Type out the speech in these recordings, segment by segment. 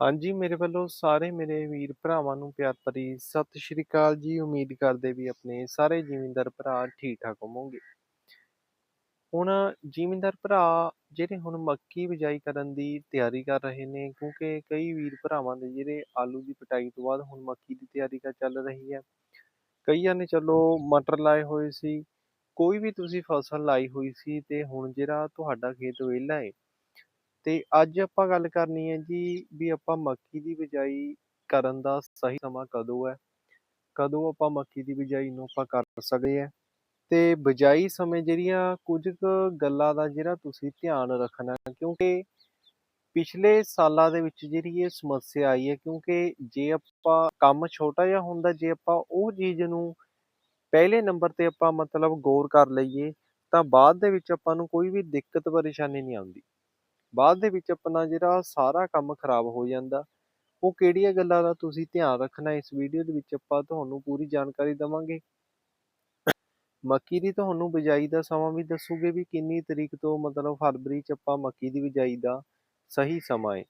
ਹਾਂਜੀ, ਮੇਰੇ ਵੱਲੋਂ ਸਾਰੇ ਮੇਰੇ ਵੀਰ ਭਰਾਵਾਂ ਨੂੰ ਪਿਆਰ ਭਰੀ ਸਤਿ ਸ਼੍ਰੀ ਅਕਾਲ ਜੀ। ਉਮੀਦ ਕਰਦੇ ਵੀ ਆਪਣੇ ਸਾਰੇ ਜ਼ਿਮੀਂਦਾਰ ਭਰਾ ਠੀਕ-ਠਾਕ ਹੋਵੋਗੇ। ਹੁਣ ਜ਼ਿਮੀਂਦਾਰ ਭਰਾ ਜਿਹੜੇ ਹੁਣ ਮੱਕੀ ਬਿਜਾਈ ਕਰਨ ਦੀ ਤਿਆਰੀ ਕਰ ਰਹੇ ਨੇ ਕਿਉਂਕਿ ਕਈ ਵੀਰ ਭਰਾਵਾਂ ਦੇ ਜਿਹੜੇ ਆਲੂ ਦੀ ਕਟਾਈ ਤੋਂ ਬਾਅਦ ਹੁਣ ਮੱਕੀ ਦੀ ਤਿਆਰੀ ਕਰ ਚੱਲ ਰਹੀ ਹੈ। ਕਈਆਂ ਨੇ ਚਲੋ ਮਟਰ ਲਾਏ ਹੋਏ ਸੀ, ਕੋਈ ਵੀ ਤੁਸੀਂ ਫਸਲ ਲਾਈ ਹੋਈ ਸੀ ਤੇ ਹੁਣ ਜਿਹੜਾ ਤੁਹਾਡਾ ਖੇਤ ਵਿਹਲਾ ਹੈ ਤੇ ਅੱਜ ਆਪਾਂ ਗੱਲ ਕਰਨੀ ਹੈ ਜੀ ਵੀ ਆਪਾਂ ਮੱਕੀ ਦੀ ਬਿਜਾਈ ਕਰਨ ਦਾ ਸਹੀ ਸਮਾਂ ਕਦੋਂ ਹੈ? ਕਦੋਂ ਆਪਾਂ ਮੱਕੀ ਦੀ ਬਿਜਾਈ ਨੂੰ ਆਪਾਂ ਕਰ ਸਕਦੇ ਹਾਂ? ਤੇ ਬਿਜਾਈ ਸਮੇਂ ਜਿਹੜੀਆਂ ਕੁਝ ਕੁ ਗੱਲਾਂ ਦਾ ਜਿਹੜਾ ਤੁਸੀਂ ਧਿਆਨ ਰੱਖਣਾ ਕਿਉਂਕਿ ਪਿਛਲੇ ਸਾਲਾਂ ਦੇ ਵਿੱਚ ਜਿਹੜੀ ਇਹ ਸਮੱਸਿਆ ਆਈ ਹੈ, ਕਿਉਂਕਿ ਜੇ ਆਪਾਂ ਕੰਮ ਛੋਟਾ ਜਿਹਾ ਹੁੰਦਾ, ਜੇ ਆਪਾਂ ਉਹ ਚੀਜ਼ ਨੂੰ ਪਹਿਲੇ ਨੰਬਰ ਤੇ ਆਪਾਂ ਮਤਲਬ ਗੌਰ ਕਰ ਲਈਏ, ਤਾਂ ਬਾਅਦ ਦੇ ਵਿੱਚ ਆਪਾਂ ਨੂੰ ਕੋਈ ਵੀ ਦਿੱਕਤ, ਪਰੇਸ਼ਾਨੀ ਨਹੀਂ ਆਉਂਦੀ। ਬਾਅਦ ਦੇ ਵਿੱਚ ਆਪਣਾ ਜਿਹੜਾ ਸਾਰਾ ਕੰਮ ਖਰਾਬ ਹੋ ਜਾਂਦਾ। ਉਹ ਕਿਹੜੀਆਂ ਗੱਲਾਂ ਦਾ ਤੁਸੀਂ ਧਿਆਨ ਰੱਖਣਾ, ਇਸ ਵੀਡੀਓ ਦੇ ਵਿੱਚ ਆਪਾਂ ਤੁਹਾਨੂੰ ਪੂਰੀ ਜਾਣਕਾਰੀ ਦੇਵਾਂਗੇ। ਮੱਕੀ ਦੀ ਤੁਹਾਨੂੰ ਬਿਜਾਈ ਦਾ ਸਮਾਂ ਵੀ ਦੱਸੂਗੇ ਵੀ ਕਿੰਨੀ ਤਰੀਕ ਤੋਂ ਮਤਲਬ ਫਰਵਰੀ ਚ ਆਪਾਂ ਮੱਕੀ ਦੀ ਬਿਜਾਈ ਦਾ ਸਹੀ ਸਮਾਂ ਹੈ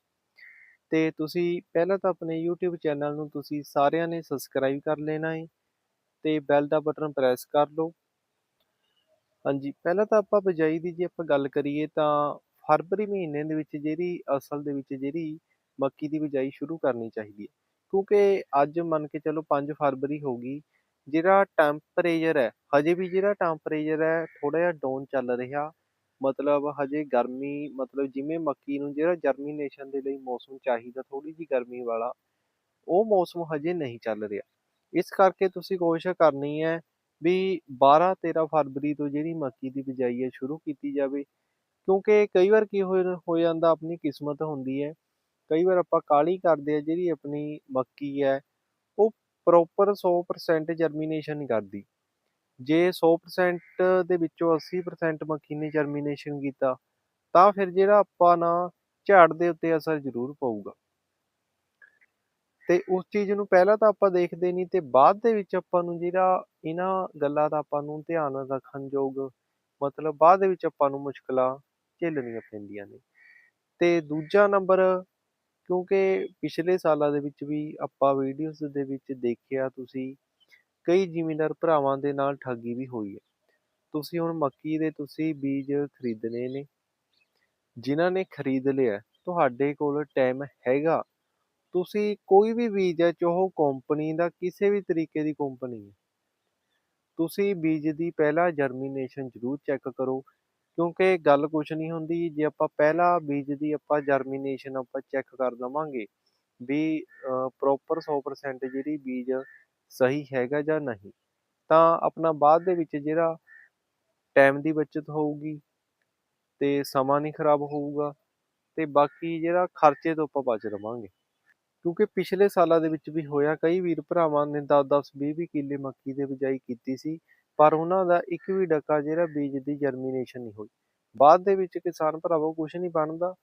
ਤੇ ਤੁਸੀਂ ਪਹਿਲਾਂ ਤਾਂ ਆਪਣੇ YouTube ਚੈਨਲ ਨੂੰ ਤੁਸੀਂ ਸਾਰਿਆਂ ਨੇ ਸਬਸਕ੍ਰਾਈਬ ਕਰ ਲੈਣਾ ਹੈ ਤੇ ਬੈਲ ਦਾ ਬਟਨ ਪ੍ਰੈਸ ਕਰ ਲਓ। ਹਾਂਜੀ, ਪਹਿਲਾਂ ਤਾਂ ਆਪਾਂ ਬਿਜਾਈ ਦੀ ਜੇ ਆਪਾਂ ਗੱਲ ਕਰੀਏ ਤਾਂ ਫਰਵਰੀ ਮਹੀਨੇ ਦੇ ਵਿੱਚ ਜਿਹੜੀ ਅਸਲ ਦੇ ਵਿੱਚ ਜਿਹੜੀ ਮੱਕੀ ਦੀ ਬਿਜਾਈ ਸ਼ੁਰੂ ਕਰਨੀ ਚਾਹੀਦੀ ਹੈ। ਕਿਉਂਕਿ ਅੱਜ ਮੰਨ ਕੇ ਚਲੋ 5 ਫਰਵਰੀ ਹੋ ਗਈ, ਜਿਹੜਾ ਟੈਂਪਰੇਚਰ ਹੈ, ਹਜੇ ਵੀ ਜਿਹੜਾ ਟੈਂਪਰੇਚਰ ਹੈ ਥੋੜਾ ਜਿਹਾ ਡਾਊਨ ਚੱਲ ਰਿਹਾ। ਮਤਲਬ ਹਜੇ ਗਰਮੀ, ਮਤਲਬ ਜਿਵੇਂ ਮੱਕੀ ਨੂੰ ਜਿਹੜਾ ਜਰਮੀਨੇਸ਼ਨ ਦੇ ਲਈ ਮੌਸਮ ਚਾਹੀਦਾ ਥੋੜੀ ਜੀ ਗਰਮੀ ਵਾਲਾ, ਉਹ ਮੌਸਮ ਹਜੇ ਨਹੀਂ ਚੱਲ ਰਿਹਾ। ਇਸ ਕਰਕੇ ਤੁਸੀਂ ਕੋਸ਼ਿਸ਼ ਕਰਨੀ ਹੈ ਵੀ 12 13 ਫਰਵਰੀ ਤੋਂ ਜਿਹੜੀ ਮੱਕੀ ਦੀ ਬਿਜਾਈ ਹੈ ਸ਼ੁਰੂ ਕੀਤੀ ਜਾਵੇ। ਕਿਉਂਕਿ ਕਈ ਵਾਰ ਕੀ ਹੋ ਹੋ ਜਾਂਦਾ ਆਪਣੀ ਕਿਸਮਤ ਹੁੰਦੀ ਹੈ, ਕਈ ਵਾਰ ਆਪਾਂ ਕਾਹਲੀ ਕਰਦੇ ਆ ਜਿਹੜੀ ਆਪਣੀ ਮੱਕੀ ਹੈ, ਉਹ ਪ੍ਰੋਪਰ 100% ਜਰਮੀਨੇਸ਼ਨ ਨਹੀਂ ਕਰਦੀ। ਜੇ 100% ਦੇ ਵਿੱਚੋਂ 80% ਮੱਕੀ ਨੇ ਜਰਮੀਨੇਸ਼ਨ ਕੀਤਾ, ਤਾਂ ਫਿਰ ਜਿਹੜਾ ਆਪਾਂ ਨਾ ਝਾੜ ਦੇ ਉੱਤੇ ਅਸਰ ਜ਼ਰੂਰ ਪਊਗਾ। ਤੇ ਉਸ ਚੀਜ਼ ਨੂੰ ਪਹਿਲਾਂ ਤਾਂ ਆਪਾਂ ਦੇਖਦੇ ਨਹੀਂ ਤੇ ਬਾਅਦ ਦੇ ਵਿੱਚ ਆਪਾਂ ਨੂੰ ਜਿਹੜਾ ਇਹਨਾਂ ਗੱਲਾਂ ਦਾ ਆਪਾਂ ਨੂੰ ਧਿਆਨ ਰੱਖਣ ਯੋਗ ਮਤਲਬ ਬਾਅਦ ਦੇ ਵਿੱਚ ਆਪਾਂ ਨੂੰ ਮੁਸ਼ਕਲਾਂ ਝੇਲਣੀਆਂ ਪੈਂਦੀਆਂ ਨੇ। ਤੇ ਦੂਜਾ ਨੰਬਰ ਕਿਉਂਕਿ ਪਿਛਲੇ ਸਾਲਾਂ ਦੇ ਵਿੱਚ ਵੀ ਆਪਾਂ ਵੀਡੀਓਜ਼ ਦੇ ਵਿੱਚ ਦੇਖਿਆ, ਤੁਸੀਂ ਕਈ ਜ਼ਿਮੀਂਦਾਰ ਭਰਾਵਾਂ ਦੇ ਨਾਲ ਠੱਗੀ ਵੀ ਹੋਈ ਹੈ। ਤੁਸੀਂ ਹੁਣ ਮੱਕੀ ਦੇ ਤੁਸੀਂ ਬੀਜ ਖਰੀਦਣੇ ਨੇ। ਜਿਨ੍ਹਾਂ ਨੇ ਖਰੀਦ ਲਿਆ, ਤੁਹਾਡੇ ਕੋਲ ਟਾਈਮ ਹੈਗਾ। ਤੁਸੀਂ ਕੋਈ ਵੀ ਬੀਜ ਹੈ, ਚਾਹੋ ਕੰਪਨੀ ਦਾ, ਕਿਸੇ ਵੀ ਤਰੀਕੇ ਦੀ ਕੰਪਨੀ ਹੈ। ਤੁਸੀਂ ਬੀਜ ਦੀ ਪਹਿਲਾਂ ਜਰਮੀਨੇਸ਼ਨ ਜ਼ਰੂਰ ਚੈੱਕ ਕਰੋ। ਕਿਉਂਕਿ ਗੱਲ ਕੁਛ ਨਹੀਂ ਹੁੰਦੀ, ਜੇ ਆਪਾਂ ਪਹਿਲਾ ਬੀਜ ਦੀ ਆਪਾਂ ਜਰਮੀਨੇਸ਼ਨ ਆਪਾਂ ਚੈੱਕ ਕਰ ਲਵਾਂਗੇ ਵੀ ਪ੍ਰੋਪਰ 100% ਜਿਹੜੀ ਬੀਜ ਸਹੀ ਹੈਗਾ ਜਾਂ ਨਹੀਂ, ਤਾਂ ਆਪਣਾ ਬਾਅਦ ਦੇ ਵਿੱਚ ਜਿਹੜਾ ਟਾਈਮ ਦੀ ਬਚਤ ਹੋਊਗੀ ਤੇ ਸਮਾਂ ਨਹੀਂ ਖਰਾਬ ਹੋਊਗਾ ਤੇ ਬਾਕੀ ਜਿਹੜਾ ਖਰਚੇ ਤੋਂ ਆਪਾਂ ਬਚ ਰਵਾਂਗੇ। ਕਿਉਂਕਿ ਪਿਛਲੇ ਸਾਲਾਂ ਦੇ ਵਿੱਚ ਵੀ ਹੋਇਆ, ਕਈ ਵੀਰ ਭਰਾਵਾਂ ਨੇ 10-10 20-20 ਕਿੱਲੇ ਮੱਕੀ ਦੇ ਬਿਜਾਈ ਕੀਤੀ ਸੀ ਪਰ ਉਹਨਾਂ ਦਾ ਇੱਕ ਵੀ ਡੱਕਾ ਜਿਹੜਾ ਬੀਜ ਦੀ ਜਰਮੀਨੇਸ਼ਨ ਨਹੀਂ ਹੋਈ। ਬਾਅਦ ਦੇ ਵਿੱਚ ਕਿਸਾਨ ਭਰਾਵੋ ਕੁਝ ਨਹੀਂ ਬਣਦਾ।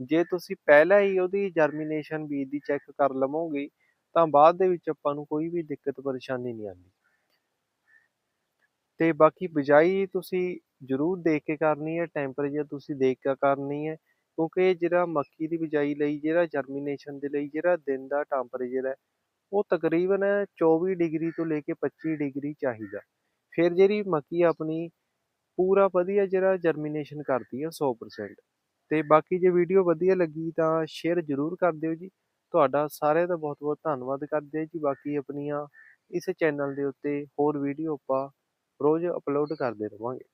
ਜੇ ਤੁਸੀਂ ਪਹਿਲਾਂ ਹੀ ਉਹਦੀ ਜਰਮੀਨੇਸ਼ਨ ਬੀਜ ਦੀ ਚੈੱਕ ਕਰ ਲਵੋਗੇ, ਤਾਂ ਬਾਅਦ ਦੇ ਵਿੱਚ ਆਪਾਂ ਨੂੰ ਕੋਈ ਵੀ ਦਿੱਕਤ, ਪਰੇਸ਼ਾਨੀ ਨਹੀਂ ਆਉਂਦੀ। ਤੇ ਬਾਕੀ ਬਿਜਾਈ ਤੁਸੀਂ ਜ਼ਰੂਰ ਦੇਖ ਕੇ ਕਰਨੀ ਹੈ ਟੈਂਪਰੇਚਰ ਤੁਸੀਂ ਦੇਖ ਕੇ ਕਰਨੀ ਹੈ, ਕਿਉਂਕਿ ਜਿਹੜਾ ਮੱਕੀ ਦੀ ਬਿਜਾਈ ਲਈ, ਜਿਹੜਾ ਜਰਮੀਨੇਸ਼ਨ ਦੇ ਲਈ, ਜਿਹੜਾ ਦਿਨ ਦਾ ਟੈਂਪਰੇਚਰ ਹੈ, ਉਹ ਤਕਰੀਬਨ 24 ਡਿਗਰੀ ਤੋਂ ਲੈ ਕੇ 25 ਡਿਗਰੀ ਚਾਹੀਦਾ। ਫਿਰ ਜਿਹੜੀ ਮੱਕੀ ਆਪਣੀ ਪੂਰਾ ਵਧੀਆ ਜਿਹੜਾ ਜਰਮੀਨੇਸ਼ਨ ਕਰਦੀ ਆ 100% ਤੇ ਬਾਕੀ ਜੇ ਵੀਡੀਓ ਵਧੀਆ ਲੱਗੀ ਤਾਂ ਸ਼ੇਅਰ ਜ਼ਰੂਰ ਕਰ ਦਿਓ ਜੀ। ਤੁਹਾਡਾ ਸਾਰਿਆਂ ਦਾ ਬਹੁਤ ਬਹੁਤ ਧੰਨਵਾਦ ਕਰਦੇ ਹਾਂ ਜੀ। ਬਾਕੀ ਆਪਣੀਆਂ ਇਸ ਚੈਨਲ ਦੇ ਉੱਤੇ ਹੋਰ ਵੀਡੀਓ ਆਪਾਂ ਰੋਜ਼ ਅਪਲੋਡ ਕਰਦੇ ਰਵਾਂਗੇ।